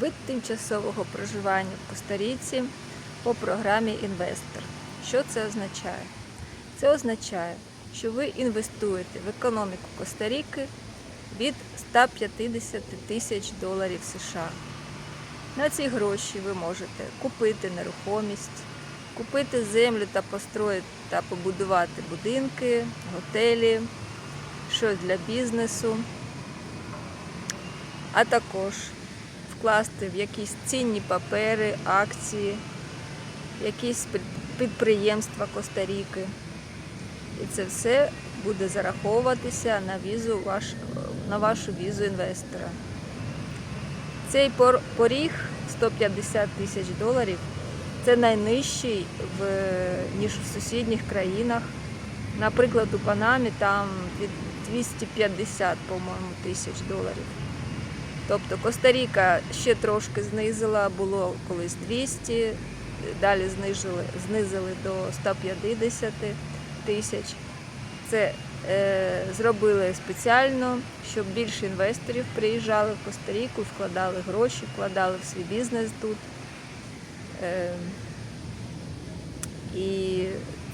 вид тимчасового проживання в Коста-Ріці по програмі Інвестор. Що це означає? Це означає, що ви інвестуєте в економіку Коста-Ріки від 150 тисяч доларів США. На ці гроші ви можете купити нерухомість, купити землю та построїти та побудувати будинки, готелі, щось для бізнесу, а також вкласти в якісь цінні папери, акції, якісь підприємства Коста-Ріки. І це все буде зараховуватися на візу ваш, на вашу візу інвестора. Цей поріг 150 тисяч доларів це найнижчий в, ніж в сусідніх країнах. Наприклад, у Панамі там від 250, по-моєму, тисяч доларів. Тобто Коста-Ріка ще трошки знизила, було колись 200, далі знижили, знизили до 150 тисяч. Це е, зробили спеціально, щоб більше інвесторів приїжджали в Коста-Ріку, вкладали гроші, вкладали в свій бізнес тут. Е, і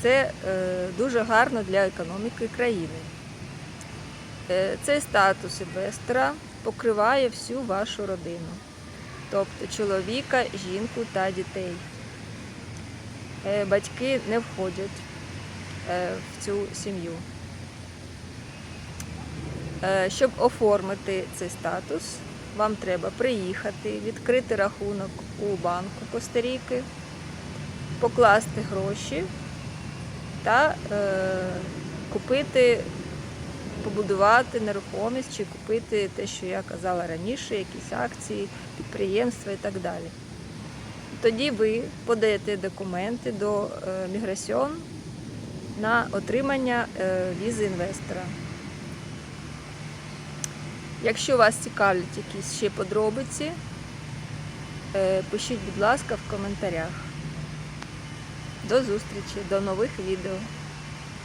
це е, дуже гарно для економіки країни. Е, цей статус інвестора покриває всю вашу родину, тобто чоловіка, жінку та дітей. Е, батьки не входять е, в цю сім'ю. Е, Щоб оформити цей статус, вам треба приїхати, відкрити рахунок у банку Коста-Ріки, покласти гроші та купити, побудувати нерухомість чи купити те, що я казала раніше, якісь акції, підприємства і так далі. Тоді ви подаєте документи до е, Міграсіон на отримання е, візи інвестора. Якщо вас цікавлять якісь ще подробиці, е, пишіть, будь ласка, в коментарях. До зустрічі, до нових відео.